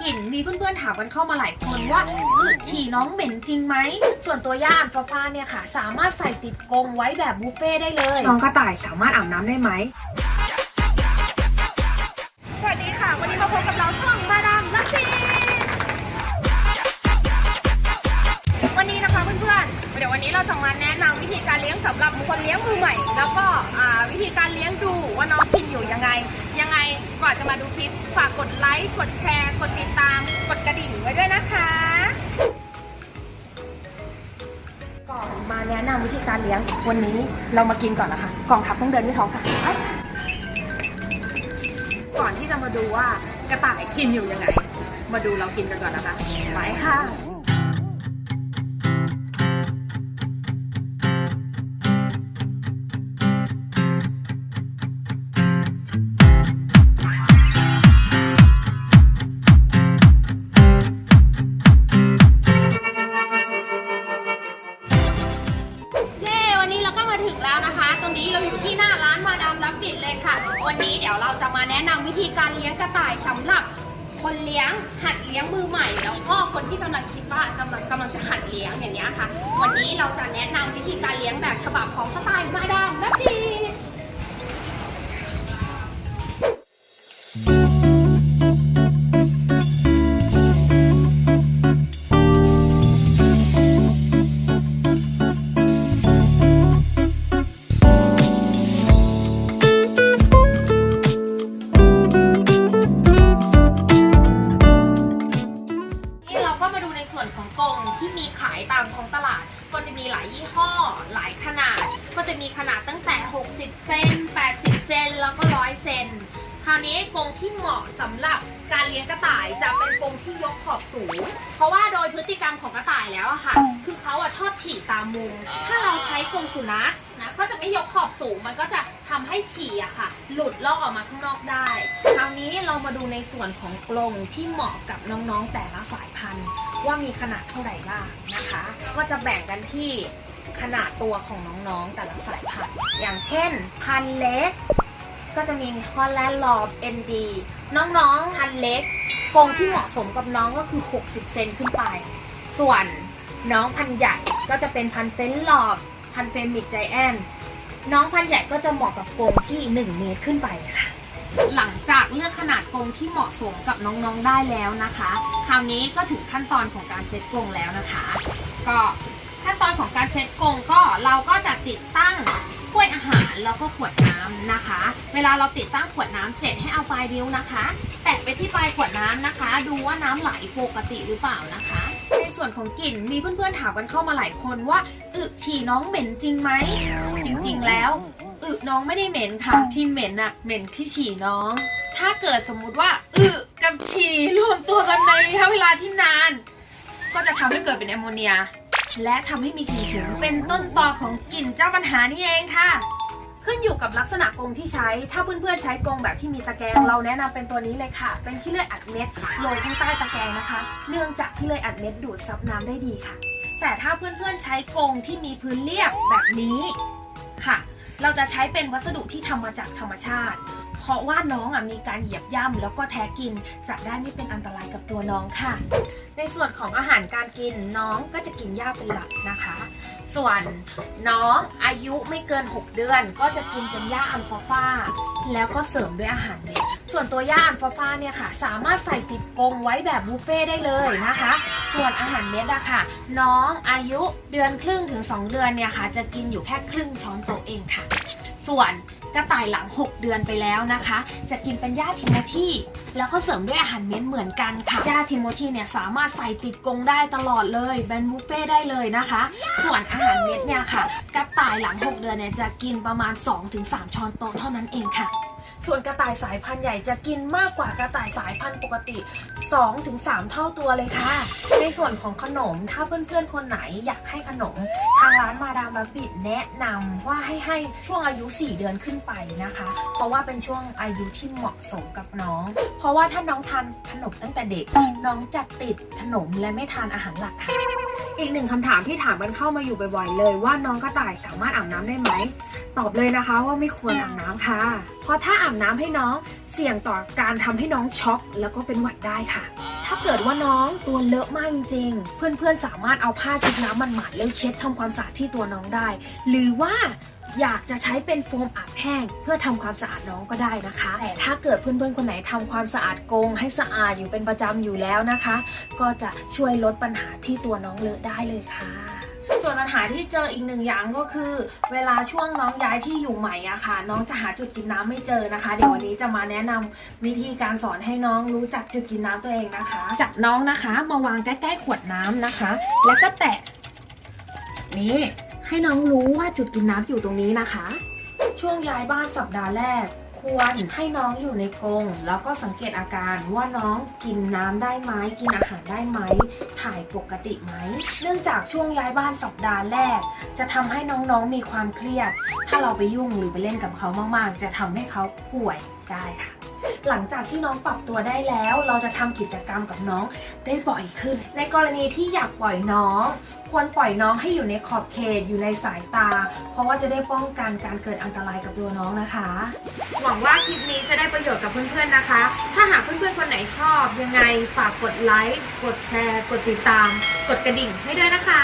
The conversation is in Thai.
กลิ่นมีเพื่อนๆถามกันเข้ามาหลายคนว่าอึฉี่น้องเหม็นจริงไหม ส่วนตัวย่าอันฟาฟาเนี่ยค่ะ สามารถใส่ติดกรงไว้แบบบุฟเฟ่ได้เลย น้องกระต่ายสามารถอาบน้ำได้ไหม มาดูคลิป ฝากกดไลค์ กดแชร์ กดติดตาม กดกระดิ่งไว้ด้วยนะคะ ก่อนมาแนะนำวิธีการเลี้ยง วันนี้เรามากินก่อนนะคะกองทัพต้องเดินด้วยท้องค่ะไปก่อนที่จะมาดูว่ากระต่ายกินอยู่ยังไง มาดูเรากินกันก่อนนะคะไปค่ะ ปิดเลยค่ะ วันนี้เดี๋ยวเราจะมาแนะนำวิธีการเลี้ยงกระต่ายสำหรับคนเลี้ยงหัดเลี้ยงมือใหม่ แล้วก็คนที่กำลังคิดว่ากำลังกำลังจะหัดเลี้ยงอย่างนี้ยค่ะ วันนี้เราจะแนะนำวิธีการเลี้ยงแบบฉบับของสไตล์มาดามรับบิด จะมีขนาดตั้งแต่ 60 เซน 80 เซน แล้วก็ 100 เซน คราวนี้กรงที่เหมาะสำหรับการเลี้ยงกระต่ายจะเป็นกรงที่ยกขอบสูง เพราะว่าโดยพฤติกรรมของกระต่ายแล้วอะค่ะ คือเขาอะชอบฉี่ตามมุม ถ้าเราใช้กรงสุนัขนะ ก็จะไม่ยกขอบสูง มันก็จะทำให้ฉี่อะค่ะ หลุดลอกออกมาข้างนอกได้ คราวนี้เรามาดูในส่วนของกรงที่เหมาะกับน้องๆแต่ละสายพันธุ์ ว่ามีขนาดเท่าไหร่บ้างนะคะ ก็จะแบ่งกันที่ ขนาดตัวของน้องๆ แต่ละสายพันธุ์ อย่างเช่น พันเล็ก ก็จะมีฮอลแลนด์ลอบเอ็นดีน้องๆ พันเล็กกรงที่เหมาะสมกับน้องก็คือ 60 เซนขึ้นไป ส่วนน้องพันใหญ่ก็จะเป็นพันเฟนลอบ พันเฟมิกไจแอนน้องพันใหญ่ก็จะเหมาะกับกรงที่ 1 เมตรขึ้นไปค่ะ หลังจากเลือกขนาดกรงที่เหมาะสมกับน้องๆได้แล้วนะคะ คราวนี้ก็ถึงขั้นตอนของการเซตกรงแล้วนะคะ ก็ ขั้นตอนของการเซตกรงก็เราก็จะติดตั้งถ้วยอาหารแล้วก็ขวดน้ำนะคะ เวลาเราติดตั้งขวดน้ำเสร็จให้เอาปลายนิ้วนะคะ แตะไปที่ปลายขวดน้ำนะคะ ดูว่าน้ำไหลปกติหรือเปล่านะคะ ในส่วนของกลิ่นมีเพื่อนๆถามกันเข้ามาหลายคนว่าอึฉี่น้องเหม็นจริงไหมจริงๆแล้วอึน้องไม่ได้เหม็นค่ะที่เหม็นอะเหม็นที่ฉี่น้อง ถ้าเกิดสมมุติว่าอึกับฉี่รวมตัวกันในระยะเวลาที่นาน ก็จะทำให้เกิดเป็นแอมโมเนีย และทำให้มีกลิ่นฉุนเป็นต้นตอของกลิ่นเจ้าปัญหานี่เองค่ะ ขึ้นอยู่กับลักษณะกรงที่ใช้ ถ้าเพื่อนๆใช้กรงแบบที่มีตะแกรงเราแนะนำเป็นตัวนี้เลยค่ะ เป็นขี้เลื่อยอัดเม็ดโรยข้างใต้ตะแกรงนะคะ เนื่องจากขี้เลื่อยอัดเม็ดดูดซับน้ำได้ดีค่ะ แต่ถ้าเพื่อนๆใช้กรงที่มีพื้นเรียบแบบนี้ค่ะ เราจะใช้เป็นวัสดุที่ทำมาจากธรรมชาติ เพราะว่าน้องอะมีการเหยียบย่ำแล้วก็แท้กินจะได้ไม่เป็นอันตรายกับตัวน้องค่ะ ในส่วนของอาหารการกินน้องก็จะกินหญ้าเป็นหลักนะคะ ส่วนน้องอายุไม่เกิน 6 เดือน ก็จะกินเป็นหญ้าอัลฟาฟาแล้วก็เสริมด้วยอาหารเม็ดส่วนตัวหญ้าอัลฟาฟาเนี่ยค่ะ สามารถใส่ติดกรงไว้แบบบุฟเฟ่ได้เลยนะคะ ส่วนอาหารเม็ดอะค่ะ น้องอายุเดือนครึ่งถึง 2 เดือนเนี่ยค่ะ จะกินอยู่แค่ครึ่งช้อนโต๊ะเองค่ะ ส่วน กระต่ายหลัง 6 เดือนไปแล้วนะคะ จะกินเป็นหญ้าทิโมธีแล้วก็เสริมด้วยอาหารเม็ดเหมือนกันค่ะหญ้าทิโมธีเนี่ยสามารถใส่ติดกรงได้ตลอดเลยแบนบุฟเฟ่ได้เลยนะคะ ส่วนอาหารเม็ดเนี่ยค่ะ กระต่ายหลัง 6 เดือนเนี่ยจะกินประมาณ 2-3 ช้อนโต๊ะเท่านั้นเองค่ะ ส่วนกระต่ายสายพันธุ์ใหญ่จะกินมากกว่ากระต่ายสายพันธุ์ปกติ 2-3 เท่าตัวเลยค่ะ ในส่วนของขนมถ้าเพื่อนๆคนไหนอยากให้ขนม ทางร้านมาดามรับบิดแนะนำว่าให้ให้ช่วงอายุ 4 เดือนขึ้นไปนะคะ เพราะว่าเป็นช่วงอายุที่เหมาะสมกับน้อง เพราะว่าถ้าน้องทานขนมตั้งแต่เด็ก น้องจะติดขนมและไม่ทานอาหารหลักค่ะ อีกหนึ่งคำถามที่ถามกันเข้ามาอยู่บ่อยๆเลยว่าน้องกระต่ายสามารถอาบน้ำได้ไหม ตอบเลยนะคะว่าไม่ควรอาบน้ำค่ะ เพราะถ้าอาบน้ำให้น้องเสี่ยงต่อการทำให้น้องช็อก แล้วก็เป็นหวัดได้ค่ะ ถ้าเกิดว่าน้องตัวเลอะมากจริงๆเพื่อนๆสามารถเอาผ้าช็ดน้ำมันหมาดแล้วเช็ดทำความสะอาดที่ตัวน้องได้ หรือว่าอยากจะใช้เป็นโฟมอาบแห้ง เพื่อทำความสะอาดน้องก็ได้นะคะ แต่ถ้าเกิดเพื่อนๆคนไหนทำความสะอาดกรงให้สะอาดอยู่เป็นประจำอยู่แล้วนะคะ ก็จะช่วยลดปัญหาที่ตัวน้องเลอะได้เลยค่ะ ส่วนปัญหาที่เจออีกหนึ่งอย่างก็คือ เวลาช่วงน้องย้ายที่อยู่ใหม่อะค่ะ น้องจะหาจุดกินน้ำไม่เจอนะคะ เดี๋ยววันนี้จะมาแนะนำวิธีการสอนให้น้องรู้จักจุดกินน้ำตัวเองนะคะ จับน้องนะคะมาวางใกล้ๆขวดน้ำนะคะ แล้วก็แตะนี่ให้น้องรู้ว่าจุดกินน้ำอยู่ตรงนี้นะคะ ช่วงย้ายบ้านสัปดาห์แรก ควรให้น้องอยู่ในกรงแล้วก็สังเกตอาการว่าน้องกินน้ำได้ไหมกินอาหารได้ไหม ถ่ายปกติไหม เนื่องจากช่วงย้ายบ้านสัปดาห์แรก จะทำให้น้องๆมีความเครียด ถ้าเราไปยุ่งหรือไปเล่นกับเขามากๆ จะทำให้เขาป่วยได้ค่ะ หลังจากที่น้องปรับตัวได้แล้ว เราจะทำกิจกรรมกับน้องได้บ่อยขึ้น ในกรณีที่อยากปล่อยน้อง ควรปล่อยน้องให้อยู่ในขอบเขตอยู่ในสายตา เพราะว่าจะได้ป้องกันการเกิดอันตรายกับตัวน้องนะคะ หวังว่าคลิปนี้จะได้ประโยชน์กับเพื่อนๆนะคะ ถ้าหากเพื่อนๆคนไหนชอบยังไงฝากกดไลค์กดแชร์ กดติดตาม กดกระดิ่งให้ด้วยนะคะ